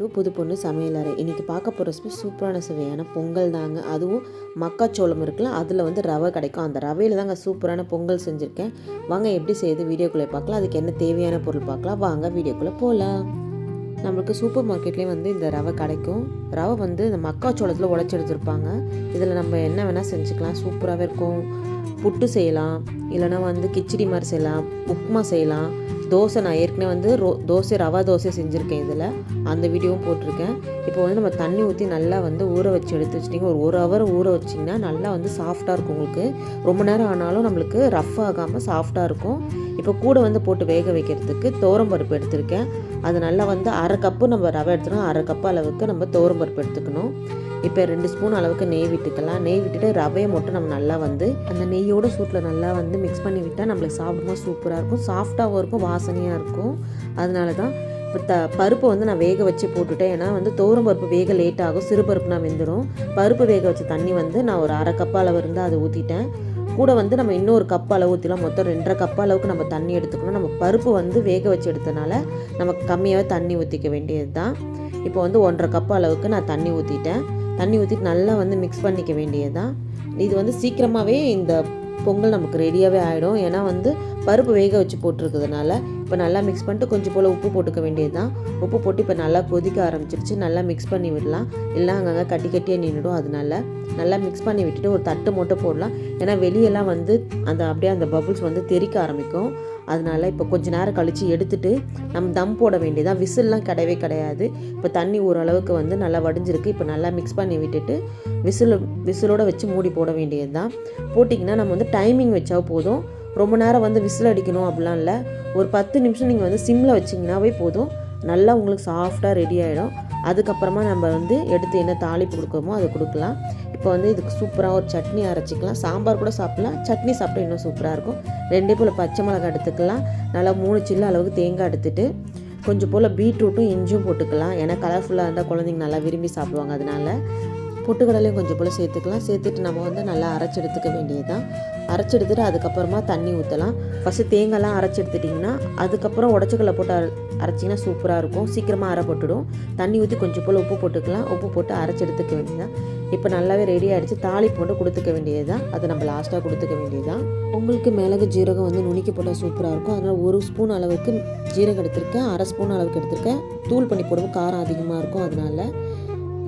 To புது பொண்ணு சமையலறை இன்றைக்கி பார்க்க போகிற ரெசிபி சூப்பரான சுவையான பொங்கல் தாங்க. அதுவும் மக்காச்சோளம் இருக்குல்ல அதில் வந்து ரவை கிடைக்கும். அந்த ரவையில் தாங்க சூப்பரான பொங்கல் செஞ்சுருக்கேன். வாங்க எப்படி செய்யுது வீடியோக்குள்ளே பார்க்கலாம். அதுக்கு என்ன தேவையான பொருள் பார்க்கலாம். வாங்க வீடியோக்குள்ளே போகலாம் நம்மளுக்கு சூப்பர் மார்க்கெட்லேயும் வந்து இந்த ரவை கிடைக்கும். ரவை வந்து இந்த மக்காச்சோளத்தில் உடச்சி எடுத்துருப்பாங்க. இதில் நம்ம என்ன வேணால் செஞ்சுக்கலாம். சூப்பராகவே இருக்கும். புட்டு செய்யலாம். இல்லைனா வந்து கிச்சடி மாதிரி செய்யலாம். உப்புமா செய்யலாம். தோசை நான் ஏற்கனவே வந்து ரோ தோசை ரவா தோசை செஞ்சுருக்கேன் இதில். அந்த வீடியோவும் போட்டிருக்கேன். இப்போ வந்து நம்ம தண்ணி ஊற்றி நல்லா வந்து ஊற வச்சு எடுத்து வச்சிட்டிங்க. ஒரு ஒரு ஹவர் ஊற வச்சிங்கன்னா நல்லா வந்து சாஃப்டாக இருக்கும் உங்களுக்கு. ரொம்ப நேரம் ஆனாலும் நம்மளுக்கு ரஃப் ஆகாமல் சாஃப்டாக இருக்கும். இப்போ கூட வந்து போட்டு வேக வைக்கிறதுக்கு பருப்பு எடுத்திருக்கேன். அது நல்லா வந்து அரை கப்பு நம்ம ரவை எடுத்துக்கணும். அரை கப்பு அளவுக்கு நம்ம பருப்பு எடுத்துக்கணும். இப்போ ரெண்டு ஸ்பூன் அளவுக்கு நெய் விட்டுக்கலாம். நெய் விட்டுட்டு ரவையை மட்டும் நம்ம நல்லா வந்து அந்த நெய்யோட சூட்டில் நல்லா வந்து மிக்ஸ் பண்ணி விட்டால் நம்மளுக்கு சாப்பிடும்போது சூப்பராக இருக்கும். சாஃப்டாகவும் இருக்கும் வாசனையாக இருக்கும். அதனால தான் இப்போ த பருப்பை வந்து நான் வேக வச்சு போட்டுட்டேன். ஏன்னா வந்து தோரம் பருப்பு வேக லேட் ஆகும். சிறு பருப்பு நான் வெந்துடும் பருப்பு வேக வச்ச தண்ணி வந்து நான் ஒரு அரை கப் அளவு இருந்தால் அதை ஊற்றிட்டேன் கூட வந்து நம்ம இன்னொரு கப் அளவு ஊற்றிலாம் மொத்தம் ரெண்டரை கப் அளவுக்கு நம்ம தண்ணி எடுத்துக்கணும். நம்ம பருப்பு வந்து வேக வச்சு எடுத்தனால நமக்கு கம்மியாகவே தண்ணி ஊற்றிக்க வேண்டியது தான் இப்போ வந்து ஒன்றரை கப் அளவுக்கு நான் தண்ணி ஊற்றிட்டேன் தண்ணி ஊற்றிட்டு நல்லா வந்து மிக்ஸ் பண்ணிக்க வேண்டியது தான் இது வந்து சீக்கிரமாகவே இந்த பொங்கல் நமக்கு ரெடியாகவே ஆகிடும் ஏன்னா வந்து பருப்பு வேக வச்சு போட்டிருக்கிறதுனால இப்போ நல்லா மிக்ஸ் பண்ணிட்டு கொஞ்சம் போல் உப்பு போட்டுக்க வேண்டியது தான் உப்பு போட்டு இப்போ நல்லா கொதிக்க ஆரம்பிச்சிருச்சு. நல்லா மிக்ஸ் பண்ணி விடலாம். இல்லை அங்கங்கே கட்டி கட்டியாக நின்றுடும் அதனால. நல்லா மிக்ஸ் பண்ணி விட்டுட்டு ஒரு தட்டு மட்டும் போடலாம். ஏன்னா வெளியெல்லாம் வந்து அந்த அப்படியே அந்த பபுள்ஸ் வந்து தெறிக்க ஆரம்பிக்கும். அதனால இப்போ கொஞ்ச நேரம் கழித்து எடுத்துட்டு நம்ம தம் போட வேண்டியதான் விசில்லாம் கிடையவே கிடையாது. இப்போ தண்ணி ஓரளவுக்கு வந்து நல்லா வடிஞ்சிருக்கு. இப்போ நல்லா மிக்ஸ் பண்ணி விட்டுட்டு விசில் விசிலோடு வச்சு மூடி போட வேண்டியது தான் போட்டிங்கன்னா நம்ம வந்து டைமிங் வச்சா போதும். ரொம்ப நேரம் வந்து விசில் அடிக்கணும் அப்படிலாம் இல்லை. ஒரு பத்து நிமிஷம் நீங்கள் வந்து சிம்மில் வச்சிங்கனாவே போதும். நல்லா உங்களுக்கு சாஃப்டாக ரெடி ஆகிடும் அதுக்கப்புறமா நம்ம வந்து எடுத்து என்ன தாளிப்பு கொடுக்கணுமோ அதை கொடுக்கலாம். இப்போ வந்து இதுக்கு சூப்பராக ஒரு சட்னி அரைச்சிக்கலாம். சாம்பார் கூட சாப்பிட்லாம். சட்னி சாப்பிட்டா இன்னும் சூப்பராக இருக்கும். ரெண்டே போல் பச்சை மிளகாய் எடுத்துக்கலாம். நல்லா மூணு சில்லு அளவுக்கு தேங்காய் எடுத்துட்டு கொஞ்சம் போல் பீட்ரூட்டும் இஞ்சும் போட்டுக்கலாம். ஏன்னா கலர்ஃபுல்லாக இருந்தால் குழந்தைங்க நல்லா விரும்பி சாப்பிடுவாங்க அதனால. பொட்டுக்கடலையும் கொஞ்சம் போல் சேர்த்துக்கலாம். சேர்த்துட்டு நம்ம வந்து நல்லா அரைச்சி எடுத்துக்க வேண்டியது அரைச்சி எடுத்துட்டு அதுக்கப்புறமா தண்ணி ஊற்றலாம் ஃபஸ்ட்டு தேங்காய்லாம் அரைச்சி எடுத்துட்டிங்கன்னா அதுக்கப்புறம் உடச்சிக்கல்ல போட்டு அரைச்சிங்கன்னா சூப்பராக இருக்கும். சீக்கிரமாக அரைப்பட்டுடும் தண்ணி ஊற்றி கொஞ்சம் போல் உப்பு போட்டுக்கலாம். உப்பு போட்டு அரைச்சி எடுத்துக்க வேண்டியதான் இப்போ நல்லாவே ரெடி ஆகிடுச்சு தாளி போட்டு கொடுத்துக்க வேண்டியது தான் அதை நம்ம லாஸ்ட்டாக கொடுத்துக்க வேண்டியது தான் உங்களுக்கு மிளகு ஜீரகம் வந்து நுணுக்கி போட்டால் சூப்பராக இருக்கும். அதனால் ஒரு ஸ்பூன் அளவுக்கு ஜீரகம் எடுத்திருக்கேன். அரை ஸ்பூன் அளவுக்கு எடுத்திருக்கேன். தூள் பண்ணி போடும்போது காரம் அதிகமாக இருக்கும். அதனால்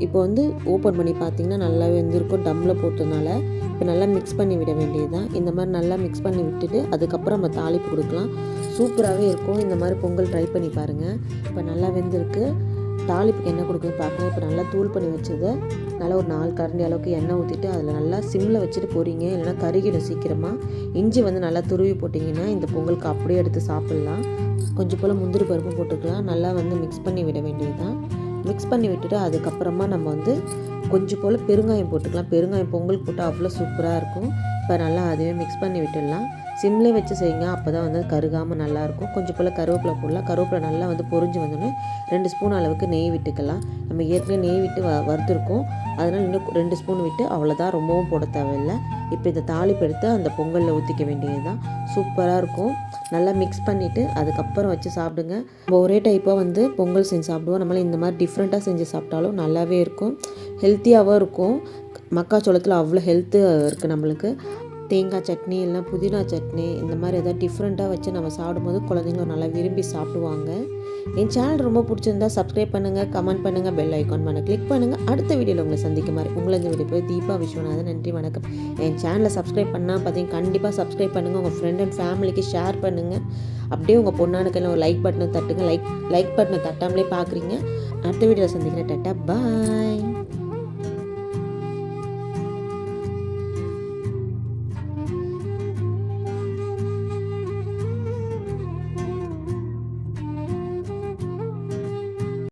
இப்போ வந்து ஓப்பன் பண்ணி பார்த்தீங்கன்னா நல்லா வெந்திருக்கும் டம்மில் போட்டதுனால இப்போ நல்லா மிக்ஸ் பண்ணி விட வேண்டியது தான் இந்த மாதிரி நல்லா மிக்ஸ் பண்ணி விட்டுட்டு அதுக்கப்புறம் நம்ம தாளிப்பு கொடுக்கலாம். சூப்பராகவே இருக்கும். இந்த மாதிரி பொங்கல் ட்ரை பண்ணி பாருங்கள் இப்போ நல்லா வெந்திருக்கு. தாளிப்புக்கு என்ன கொடுக்குன்னு பார்க்கலாம். இப்போ நல்லா தூள் பண்ணி வச்சதை நல்லா ஒரு நாலு கரண்டி அளவுக்கு எண்ணெய் ஊற்றிட்டு அதில் நல்லா சிம்மில் வச்சுட்டு போகிறீங்க இல்லைனா கருகிடும் சீக்கிரமாக இஞ்சி வந்து நல்லா துருவி போட்டிங்கன்னா இந்த பொங்கலுக்கு அப்படியே எடுத்து சாப்பிட்லாம். கொஞ்சம் போல் முந்திரி பருப்பு போட்டுக்கலாம். நல்லா வந்து மிக்ஸ் பண்ணி விட வேண்டியது தான் மிக்ஸ் பண்ணி விட்டுட்டு அதுக்கப்புறமா நம்ம வந்து கொஞ்சம் போல் பெருங்காயம் போட்டுக்கலாம். பெருங்காயம் பொங்கல் போட்டால் அவ்வளோ சூப்பராக இருக்கும். இப்போ நல்லா அதுவே மிக்ஸ் பண்ணி விட்டுடலாம். சிம்லேயே வச்சு செய்யுங்க. அப்போ தான் வந்து கருகாமல் நல்லாயிருக்கும் கொஞ்சம் போல் கருவேப்பிலை போடலாம். கருவேப்பிலை நல்லா வந்து பொறிஞ்சு வந்தோடனே ரெண்டு ஸ்பூன் அளவுக்கு நெய் விட்டுக்கலாம். நம்ம ஏற்கனவே நெய் விட்டு வ வறுத்துருக்கோம். அதனால் இன்னும் ரெண்டு ஸ்பூன் விட்டு அவ்வளோதான் ரொம்பவும் போட தேவையில்லை. இப்போ இந்த தாளிப்பு எடுத்து அந்த பொங்கலில் ஊற்றிக்க வேண்டியது தான் சூப்பராக இருக்கும். நல்லா மிக்ஸ் பண்ணிவிட்டு அதுக்கப்புறம் வச்சு சாப்பிடுங்க. நம்ம ஒரே டைப்பாக வந்து பொங்கல் செஞ்சு சாப்பிடுவோம். நம்மளால் இந்த மாதிரி டிஃப்ரெண்ட்டாக செஞ்சு சாப்பிட்டாலும் நல்லாவே இருக்கும். ஹெல்த்தியாகவும் இருக்கும். மக்காச்சோளத்தில் அவ்வளோ ஹெல்த்து இருக்குது நம்மளுக்கு. தேங்காய் சட்னி இல்லைனா புதினா சட்னி இந்த மாதிரி எதாவது டிஃப்ரெண்ட்டாக வச்சு நம்ம சாப்பிடும்போது குழந்தைங்க நல்லா விரும்பி சாப்பிடுவாங்க. என் சேனல் ரொம்ப பிடிச்சிருந்தா சப்ஸ்கிரைப் பண்ணுங்கள் கமெண்ட் பண்ணுங்கள் பெல் ஐக்கான் பண்ண கிளிக் பண்ணுங்கள் அடுத்த வீடியோவில் உங்களை சந்திக்க மாதிரி உங்களை இந்த வீடியோ போய் தீபா விஸ்வநாதன். நன்றி வணக்கம். என் சேனலை சப்ஸ்கிரைப் பண்ணால் பார்த்தீங்கன்னா கண்டிப்பாக சப்ஸ்கிரைப் பண்ணுங்கள் உங்கள் ஃப்ரெண்ட் அண்ட் ஃபேமிலிக்கு ஷேர் பண்ணுங்கள் அப்படியே உங்கள் பொண்ணானுக்கெல்லாம் ஒரு லைக் பட்டனை தட்டுங்க. லைக் லைக் பட்டனை தட்டாமலே பார்க்குறீங்க. அடுத்த வீடியோவில் சந்திக்கிறேன். டட்டா பாய்